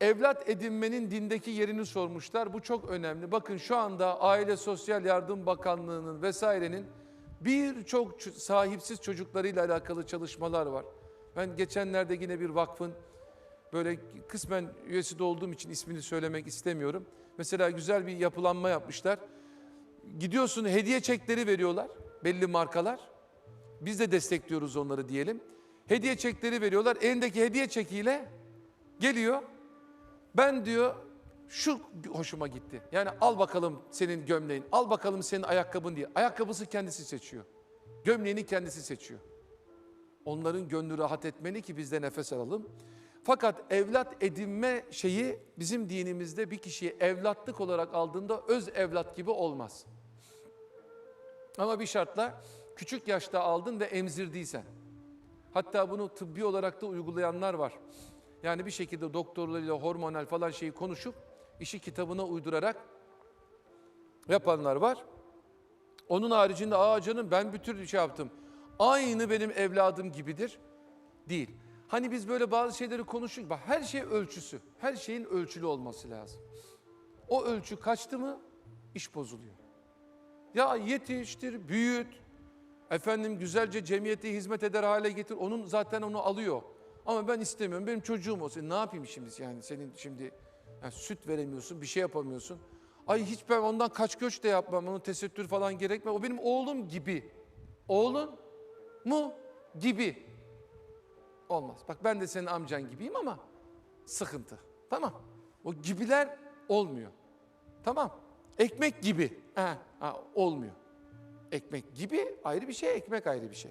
evlat edinmenin dindeki yerini sormuşlar. Bu çok önemli. Bakın şu anda Aile Sosyal Yardım Bakanlığı'nın vesairenin birçok sahipsiz çocuklarıyla alakalı çalışmalar var. Ben geçenlerde yine bir vakfın böyle kısmen üyesi de olduğum için ismini söylemek istemiyorum. Mesela güzel bir yapılanma yapmışlar. Gidiyorsun hediye çekleri veriyorlar belli markalar. Biz de destekliyoruz onları diyelim. Hediye çekleri veriyorlar. Elindeki hediye çekiyle geliyor. Ben diyor şu hoşuma gitti. Yani al bakalım senin gömleğin, al bakalım senin ayakkabın diye. Ayakkabısı kendisi seçiyor. Gömleğini kendisi seçiyor. Onların gönlü rahat etmeli ki biz de nefes alalım. Fakat evlat edinme şeyi bizim dinimizde bir kişiyi evlatlık olarak aldığında öz evlat gibi olmaz. Ama bir şartla küçük yaşta aldın ve emzirdiysen. Hatta bunu tıbbi olarak da uygulayanlar var. Yani bir şekilde doktorlarıyla hormonal falan şeyi konuşup işi kitabına uydurarak yapanlar var. Onun haricinde aa canım ben bir tür şey yaptım. Aynı benim evladım gibidir. Değil. Hani biz böyle bazı şeyleri konuşuyoruz. Bak her şey ölçüsü. Her şeyin ölçülü olması lazım. O ölçü kaçtı mı iş bozuluyor. Ya yetiştir, büyüt. Efendim güzelce cemiyete hizmet eder hale getir. Onun zaten onu alıyor. Ama ben istemiyorum. Benim çocuğum olsun. Ne yapayım şimdi yani senin şimdi yani süt veremiyorsun, bir şey yapamıyorsun. Ay hiç ben ondan kaç göç de yapmam. Onun tesettür falan gerekmez. O benim oğlum gibi. Oğlun mu gibi. Olmaz. Bak ben de senin amcan gibiyim ama sıkıntı. Tamam. O gibiler olmuyor. Tamam. Ekmek gibi. Ha, ha, olmuyor. Ekmek gibi ayrı bir şey, ekmek ayrı bir şey.